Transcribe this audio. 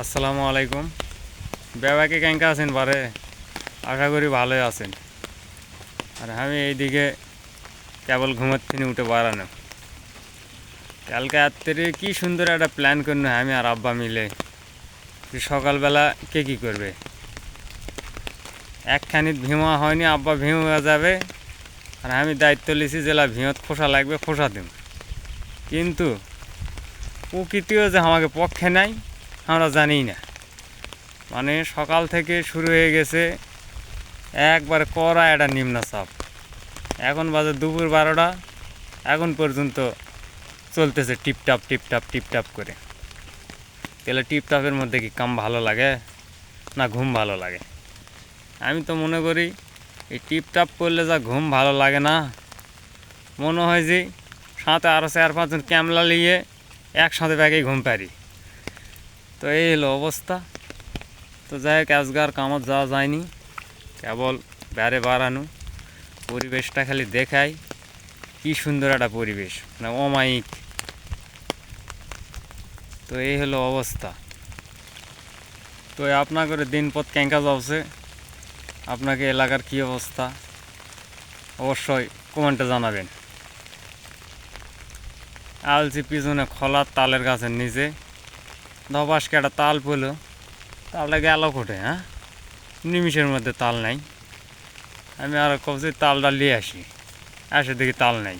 আসসালামু আলাইকুম। বেবাকে কেঙ্কা আছেন বারে? আশা করি ভালোই আছেন। আর আমি এইদিকে কেবল ঘুমার থেকে উঠে বাড়ানো। কালকে রাত্রে কি সুন্দর একটা প্ল্যান করল আমি আর আব্বা মিলে। সকালবেলা কে কী করবে? একখানি ভিমা হয়নি, আব্বা ভিম হয়ে যাবে। আর আমি দায়িত্ব লিছি জেলা ভিমত খোসা লাগবে, খোসা দেব কিন্তু প্রকৃতিও যে আমাকে পক্ষে নাই আমরা জানি না। মানে সকাল থেকে শুরু হয়ে গেছে, একবার করা একটা নিম্নচাপ এখন বাজে দুপুর বারোটা, এখন পর্যন্ত চলতেছে টিপটাপ টিপটাপ টিপটাপ করে। তাহলে টিপটাপের মধ্যে কি কাম ভালো লাগে না ঘুম ভালো লাগে? আমি তো মনে করি, এই টিপটাপ করলে যা ঘুম ভালো লাগে না। মনে হয় যে সাথে আরও চার পাঁচজন ক্যামলা নিয়ে একসাথে ব্যাগে ঘুম পারি তো এই হলো অবস্থা। তো যাই হোক, আজগার কামত যাওয়া যায়নি। কেবল বেড়ে বাড়ানো। পরিবেশটা খালি দেখাই কি সুন্দর একটা পরিবেশ মানে অমায়িক। তো এই হলো অবস্থা। তো আপনার করে দিনপথ ক্যাঙ্কা যাচ্ছে। আপনাকে এলাকার কি অবস্থা? অবশ্যই কমেন্টে জানাবেন। আলছি পিছনে খোলার তালের গাছের নিচে। ধপাসকে কেটা তাল পেল তালটা গেল কোটে হ্যাঁ? নিমিষের মধ্যে তাল নাই। আমি আর কবছি তালটা নিয়ে আসি। এসে দেখি তাল নাই।